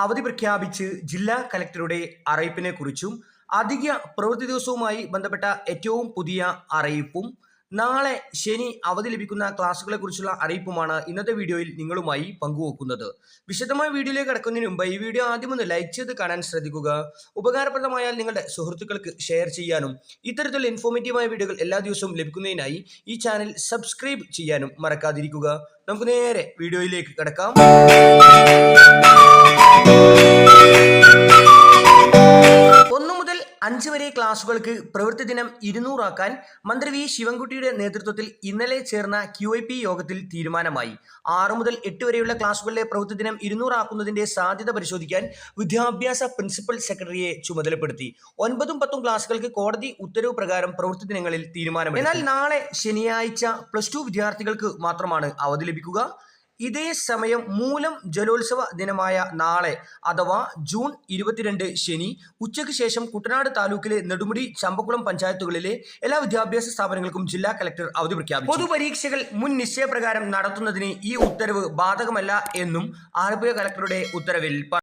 അവധി പ്രഖ്യാപിച്ച് ജില്ലാ കലക്ടറുടെ അറിയിപ്പിനെ കുറിച്ചും അധിക പ്രവൃത്തി ദിവസവുമായി ബന്ധപ്പെട്ട ഏറ്റവും പുതിയ അറിയിപ്പും നാളെ ശനി അവധി ലഭിക്കുന്ന ക്ലാസ്സുകളെ കുറിച്ചുള്ള അറിയിപ്പുമാണ് ഇന്നത്തെ വീഡിയോയിൽ നിങ്ങളുമായി പങ്കുവെക്കുന്നത്. വിശദമായ വീഡിയോയിലേക്ക് കടക്കുന്നതിന് മുമ്പ് ഈ വീഡിയോ ആദ്യം ഒന്ന് ലൈക്ക് ചെയ്ത് കാണാൻ ശ്രദ്ധിക്കുക. ഉപകാരപ്രദമായാൽ നിങ്ങളുടെ സുഹൃത്തുക്കൾക്ക് ഷെയർ ചെയ്യാനും ഇത്തരത്തിലുള്ള ഇൻഫോർമേറ്റീവായ വീഡിയോകൾ എല്ലാ ദിവസവും ലഭിക്കുന്നതിനായി ഈ ചാനൽ സബ്സ്ക്രൈബ് ചെയ്യാനും മറക്കാതിരിക്കുക. നമുക്ക് നേരെ വീഡിയോയിലേക്ക് കിടക്കാം. അഞ്ച് വരെ ക്ലാസുകൾക്ക് പ്രവൃത്തി ദിനം ഇരുന്നൂറാക്കാൻ മന്ത്രി വി ശിവൻകുട്ടിയുടെ നേതൃത്വത്തിൽ ഇന്നലെ ചേർന്ന ക്യു ഐ പി യോഗത്തിൽ തീരുമാനമായി. ആറ് മുതൽ എട്ട് വരെയുള്ള ക്ലാസുകളിലെ പ്രവൃത്തി ദിനം ഇരുന്നൂറാക്കുന്നതിന്റെ സാധ്യത പരിശോധിക്കാൻ വിദ്യാഭ്യാസ പ്രിൻസിപ്പൽ സെക്രട്ടറിയെ ചുമതലപ്പെടുത്തി. ഒൻപതും പത്തും ക്ലാസുകൾക്ക് കോടതി ഉത്തരവ് പ്രകാരം പ്രവൃത്തി ദിനങ്ങളിൽ തീരുമാനം എന്നാൽ നാളെ ശനിയാഴ്ച പ്ലസ് ടു വിദ്യാർത്ഥികൾക്ക് മാത്രമാണ് അവധി ലഭിക്കുക. ഇതേ സമയം മൂലം ജലോത്സവ ദിനമായ നാളെ അഥവാ ജൂൺ ഇരുപത്തിരണ്ട് ശനി ഉച്ചയ്ക്ക് ശേഷം കുട്ടനാട് താലൂക്കിലെ നെടുമുടി ചമ്പക്കുളം പഞ്ചായത്തുകളിലെ എല്ലാ വിദ്യാഭ്യാസ സ്ഥാപനങ്ങൾക്കും ജില്ലാ കലക്ടർ അവധി പ്രഖ്യാപിച്ചു. പൊതുപരീക്ഷകൾ മുൻ നിശ്ചയപ്രകാരം നടത്തുന്നതിന് ഈ ഉത്തരവ് ബാധകമല്ല എന്നും ആലപ്പുഴ കലക്ടറുടെ ഉത്തരവിൽ